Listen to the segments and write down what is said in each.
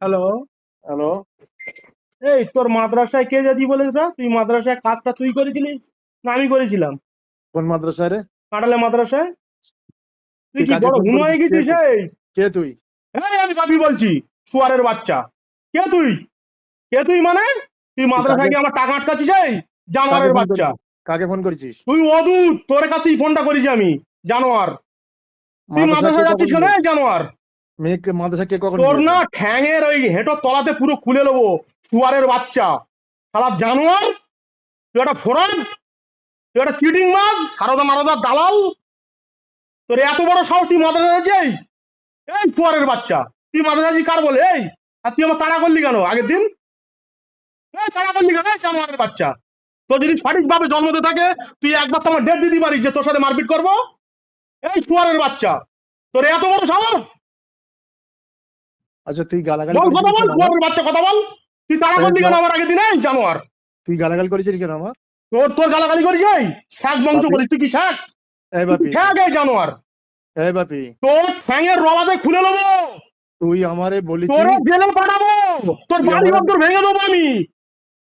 Hello. Hello. এই তোর মাদ্রাসায় কে যদি বলিস না তুই মাদ্রাসায় কাজটা তুই করেছিলিস না আমি করেছিলাম? কোন মাদ্রাসায় রে? কাটালে মাদ্রাসায়? তুই কি বড় হুনো হয়ে গেছিস এই? কে তুই? এই আমি বাপি বলছি শুয়ারের বাচ্চা। কে তুই? কে তুই মানে? তুই মাদ্রাসায় গিয়ে আমার টাকা আটকাচ্ছিস এই? জানোয়ারের বাচ্চা। কাকে ফোন করেছিস? তুই অদূত তোর কাছেই ফোনটা করেছি আমি জানোয়ার। তুই মাদ্রাসায় যাচ্ছিস কেন জানোয়ার? মেয়েকে মাদ্রাসা কে কখন তোর না ঠ্যাঙের ওই হেঁটো তলাতে পুরো খুলে নেব শুয়ারের বাচ্চা। শালা জানোয়ার তুই একটা ফোরান তুই একটা চিটিং মাছ সারদা মারদা দালাল তোর এত বড় সাহস তুই মাদ্রাসা এই শুয়ারের বাচ্চা তুই মাদ্রাসা কার বলে? এই আর তুই আমার তাড়া করলি কেন আগের দিন? এই তাড়া করলি কেন? এই জানোয়ারের বাচ্চা। তোর যদি সঠিকভাবে জন্মতে থাকে তুই একবার তো আমার ডেট দিতে পারিস যে তোর সাথে মারপিট করব? এই শুয়ারের বাচ্চা তোর এত বড় সাহস? আচ্ছা তুই গালাগালি বল কথা বল? শুয়ারের বাচ্চা কথা বল। তুই করলি কেন আমার আগের দিন জানোয়ার। তুই গালাগালি করেছিস কেন আমার? তোর তোর গালাগালি করিস এই? শেখ বংশ। বলিস তুই কি শেখ এই বাপি। শেখ এই জানোয়ার। এই বাপি। তোর ঠ্যাঙের রবাতে খুলে নেব। তুই আমারে বলেছিস? তোর জেলে পাঠাবো। তোর বাড়ি আমার- ভেঙে দেবো আমি।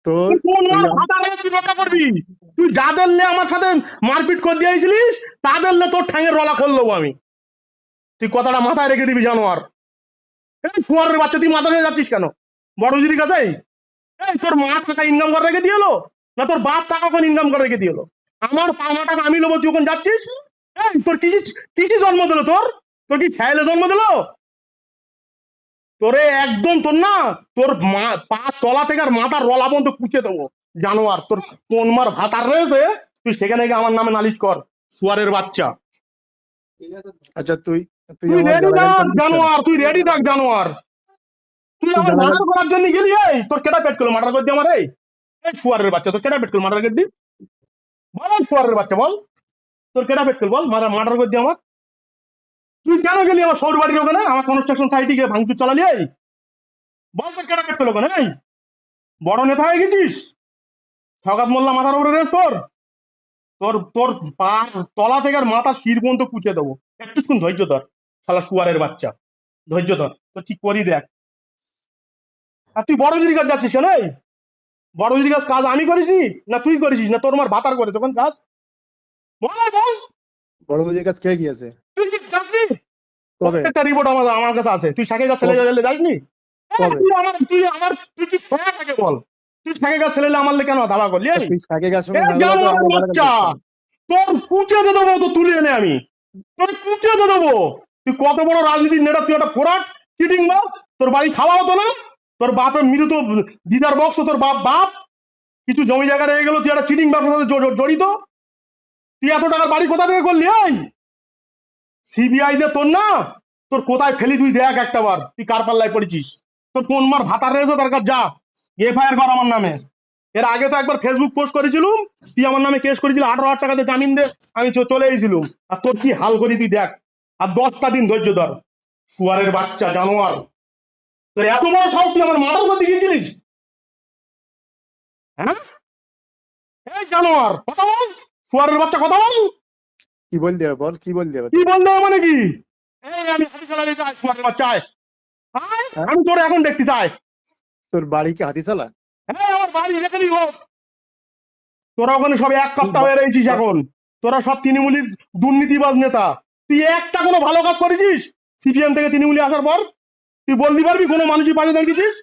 তোর কোন তুই আম- তুই রক্ষা করবি? তুই যাদের লে আমার সাথে মারপিট করে দিয়েছিলিস তাদের লে তোর ঠ্যাঙের রলা খুলে দেবো আমি। তুই কথাটা মাথায় রেখে দিবি জানোয়ার। এই ফুয়ারের বাচ্চা তুই মাথা হয়ে যাচ্ছিস কেন? এই তোর মা টাকা ইনকাম করে রেখে দিয়ে এলো? না তোর বাপ টাকা ওখানে ইনকাম করে রেখে দিয়ে এলো? আমার পাওনা টাকা আমি নেব তুই ওখানে যাচ্ছিস? এই তোর কিসি কিসি জন্ম দিল তোর? তোর কি খেয়ালে জন্ম দিল? তোরে একদম তোর না তোর মা পা তলা থেকে আর মাথার রলা পর্যন্ত কুচে দেবো। জানোয়ার তোর কোন মার ভাতার রয়েছে? তুই সেখানে গিয়ে আমার নামে নালিশ কর সুয়ারের বাচ্চা। আচ্ছা তুই তুই তুই আমার রেডি থাক জানোয়ার তুই রেডি থাক জানোয়ার। তুই তুই আমার মার্ডার করার জন্য গেলি এই? তোর কেটা পেট করল মার্ডার করে আমার এই? এই শুয়ারের বাচ্চা তোর কেটা পেট করল মার্ডার করে দি বল বাচ্চা বল। তোর কেটা পেট করল বল মার্ডার করে আমার। তুই কেন গেলি আমার বাড়ির ওখানে? আমার কনস্ট্রাকশন সাইটে গিয়ে ভাঙচুর চালালি এই? বল তোর কেটা পেট করল ওখানে এই? বড় নেতা হয়ে গেছিস? সগাত মোল্লা মাথার উপরে রেস তোর। তোর তোর পা তলা থেকে মাথা শির পর্যন্ত কুচে দেবো। একটু একটুক্ষণ ধৈর্য ধর। শালা শুয়ারের বাচ্চা। ধৈর্য ধর তো ঠিক করি দেখ। আর তুই বড় যদি কাজ যাচ্ছিস কেন বড় যদি কাজ কাজ আমি করেছি না তুই করেছিস না তোর মার ভাতার করেছে কোন কাজ। বল বল বড় কে গিয়েছে? তুই কি যাসনি? একটা রিপোর্ট আমার আমার কাছে আছে। তুই শাকে গাছ ছেলে গেলে যাসনি? তুই আমার তুই আমার তুই কি শাকে বল? তুই শাকে গাছ ছেলে আমার কেন ধাবা করলি তুই শাকে গাছ বাচ্চা! তোর কুচে দেবো তো তুলে এনে আমি। তোর কুচে দেবো। তুই কত বড় রাজনীতির নেতা? তুই একটা ফোরাট চিটিং মাছ তোর বাড়ি খাওয়া হতো না। তোর বাপের মৃত, দিদার বক্স তোর বাপ বাপ। কিছু জমি জায়গা রয়ে গেল, তুই একটা চিটিং ব্যবসার জড়িত। তুই এত টাকার বাড়ি কোথা থেকে করলি, এই? সিবিআই দে তোর না, তোর কোথায় ফেলি তুই দেখ একটা বার। তুই কার পাল্লায় পড়েছিস? তোর কোন মার ভাতার রয়েছে? তার কাছে যা। এফআইআর কর আমার নামে। এর আগে তো একবার ফেসবুক পোস্ট করেছিলুম। তুই আমার নামে কেস করেছিল, আঠারো হাজার টাকাতে জামিন দে। আমি চলে এসেছিলুম। আর তোর কি হাল করি তুই দেখ। আর দশটা দিন ধৈর্য ধর। শুয়ারের বাচ্চা জানোয়ার। তোর এত বড় সাহস তুই আমার মাথার উপর দিয়েছিলিস? হ্যাঁ? এই জানোয়ার কথা বল। শুয়ারের বাচ্চা কথা বল। কি বল দেবে বল কি বল দেবে কি বলতে হবে মানে কি? এই আমি হাতি চালাতে চাই শুয়ারের বাচ্চা আয়, আমি তোর এখন দেখতে চাই। তোর বাড়ি কি হাতি চালা? হ্যাঁ আমার বাড়ি যেখানেই হোক তোরা ওখানে সব এক কাপ্তা হয়ে রয়েছিস এখন। তোরা সব তৃণমূলীর দুর্নীতিবাজ নেতা। তুই একটা কোনো ভালো কাজ করেছিস? সিপিএম থেকে তৃণমূলী আসার পর তুই বলতে পারবি কোনো মানুষের পাশে দাঁড়িয়েছিস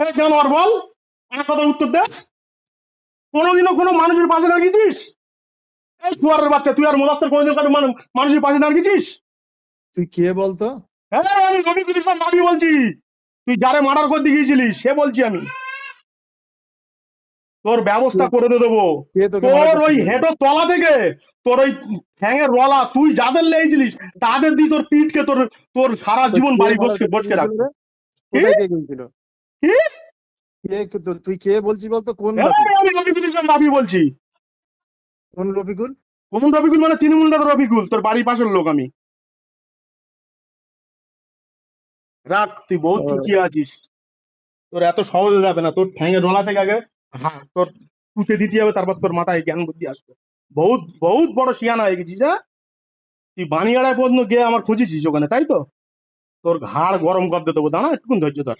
এ জানোয়ার বল আমার কথার উত্তর দে। কোনোদিনও কোনো মানুষের পাশে দাঁড়িয়েছিস এই শুয়ারের বাচ্চা তুই আর মোলাস্তার কোনোদিন কারও মানুষের পাশে দাঁড়িয়েছিস তুই কে বলতো? হ্যাঁ আমি রবিকুল ইসলাম দাবি বলছি। তুই যারে মার্ডার করতে গিয়েছিলিস সে বলছি আমি। তোর ব্যবস্থা করে দে দেবো। তোর ওই হেঁটো তলা থেকে তোর ওই ঠ্যাঙের রলা তুই যাদের লেগেছিলিস তাদের দিয়ে তোর পিঠকে তোর তোর সারা জীবন বাড়ি বসকে বসকে রাখতো গিয়েছিল রে? কোথায় কে? গিয়েছিল কি? তুই কে বলছিস বলতো? কোন আমি বলছি। কোন রফিকুল? কোন রবিকুল মানে তৃণমূল নেতা রবিকুল তোর বাড়ির পাশের লোক আমি। রাখ তুই বহুত। চুকিয়ে আছিস। তোর এত সহজে যাবে না তোর ঠ্যাঙের রলা থেকে আগে হ্যাঁ তোর টুকে দিতে হবে, তারপর তোর মাথায় জ্ঞান বুদ্ধি আসবে। বহুত বহুত বড় শিয়ানা হয়ে গেছিস হ্যাঁ? তুই বানিয়াড়ায় পর্যন্ত গিয়ে আমার খুঁজেছিস ওখানে, তাই তো? তোর ঘাড় গরম করতে দেবো, দাঁড়া একটুকুন ধৈর্য ধর।